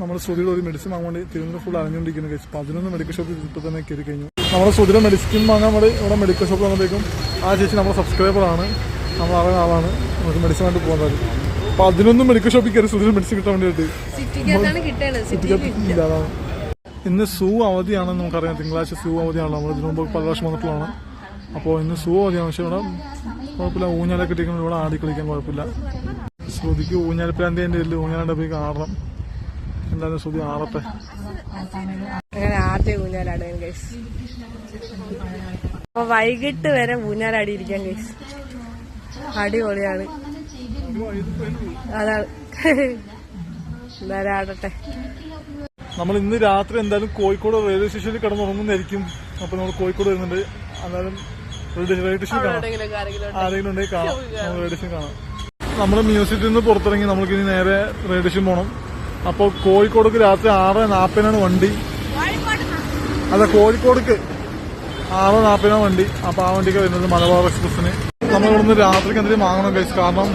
നമ്മൾ ശ്രുതിയുടെ ഒരു മെഡിസിൻ വാങ്ങാൻ വേണ്ടി തിരുവനന്തപുരം ഫുൾ അറിഞ്ഞുകൊണ്ടിരിക്കുന്നു കേസ് പതിനൊന്ന് മെഡിക്കൽ ഷോപ്പിൽ ഇപ്പോൾ തന്നെ കയറി കഴിഞ്ഞു. നമ്മുടെ ശ്രുതിയുടെ മെഡിസിൻ വാങ്ങാൻ വേണ്ടി ഇവിടെ മെഡിക്കൽ ഷോപ്പ് വന്നപ്പോഴേക്കും ആ ചേച്ചി നമ്മുടെ സബ്സ്ക്രൈബറാണ് നമ്മൾ അറിയുന്ന ആളാണ്. നമുക്ക് മെഡിസിൻ വേണ്ടി പോകുന്നത് പതിനൊന്ന് മെഡിക്കൽ ഷോപ്പിൽ കയറി ശ്രുതിയുടെ മെഡിസിൻ കിട്ടാൻ വേണ്ടിയിട്ട്. ഇന്ന് സൂ അവധിയാണെന്ന് നമുക്കറിയാം. തിങ്കളാഴ്ച സൂ അവധിയാണല്ലോ. നമ്മൾ ഇതിനു മുമ്പ് പല വർഷം വന്നിട്ടുള്ളതാണ്. അപ്പോൾ ഇന്ന് സൂ അവധിയാണ്. പക്ഷേ ഇവിടെ കുഴപ്പമില്ല. ഊഞ്ഞാലൊക്കെ ഇട്ടിരിക്കുന്നത് ഇവിടെ ആടി കളിക്കാൻ കുഴപ്പമില്ല. ശ്രുതിക്ക് ഊഞ്ഞാലപ്രാന്തി എന്റെ ഇല്ല ഊഞ്ഞാലുടെ പോയി ആറണം എന്തായാലും ശ്രുതി ആറട്ടെ അങ്ങനെ ആദ്യം ഊഞ്ഞാലാടുകയും ഗൈസ് അപ്പൊ വൈകിട്ട് വരെ ഊഞ്ഞാലാടിയിരിക്കാൻ ഗൈസ് അടിപൊളിയാണ്. അതാണ്. എന്തായാലും ആടട്ടെ. നമ്മൾ ഇന്ന് രാത്രി എന്തായാലും കോഴിക്കോട് റെയിൽവേ സ്റ്റേഷനിൽ കിടന്നുറങ്ങുന്നതായിരിക്കും. അപ്പൊ നമ്മൾ കോഴിക്കോട് വരുന്നുണ്ട്. എന്തായാലും റെയിൽവേ സ്റ്റേഷൻ കാണാം. ആരെങ്കിലും ഉണ്ടെങ്കിൽ കാണാം. സ്റ്റേഷൻ കാണാം. നമ്മൾ മ്യൂസിയത്തിൽ നിന്ന് പുറത്തിറങ്ങി നമ്മൾക്ക് ഇനി നേരെ റേഡിയോ സ്റ്റേഷൻ പോകണം അപ്പോൾ കോഴിക്കോടേക്ക് രാത്രി ആറ് നാൽപ്പതിനാണ് വണ്ടി. അല്ല കോഴിക്കോടേക്ക് ആറ് നാൽപ്പതിനാണ് വണ്ടി. അപ്പോൾ ആ വണ്ടിക്ക് വരുന്നത് മലബാർ എക്സ്പ്രസിന് നമ്മൾ ഇവിടുന്ന് രാത്രിക്ക് എന്തെങ്കിലും വാങ്ങണം കഴിച്ചു കാരണം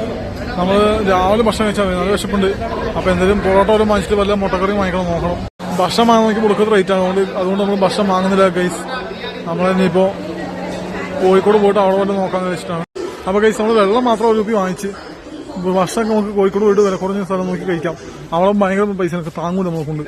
നമ്മൾ രാവിലെ ഭക്ഷണം കഴിച്ചാൽ നല്ല വിശപ്പുണ്ട്. അപ്പോൾ എന്തെങ്കിലും പൊറോട്ട വല്ലതും വാങ്ങിച്ചിട്ട് വല്ല മുട്ടക്കറിയും വാങ്ങിക്കണം നോക്കണം. ഭക്ഷണം വാങ്ങാൻ നോക്കി കൊടുക്കുന്ന റേറ്റ് ആണ്. അതുകൊണ്ട് അതുകൊണ്ട് നമ്മൾ ഭക്ഷണം വാങ്ങുന്നില്ല ഗൈസ് നമ്മൾ ഇനിയിപ്പോൾ കോഴിക്കോട് പോയിട്ട് അവിടെ വല്ല നോക്കാന്ന് വെച്ചിട്ടാണ് അപ്പൊ ഗൈസ് നമ്മൾ വെള്ളം മാത്രം ഒരു രൂപ വാങ്ങിച്ച് ഭക്ഷണം നമുക്ക് കോഴിക്കോട് പോയിട്ട് വില കുറഞ്ഞ സ്ഥലം നോക്കി കഴിക്കാം. അവിടെ ഭയങ്കര പൈസ താങ്ങും താങ്ങൂല നമ്മളെ കൊണ്ട്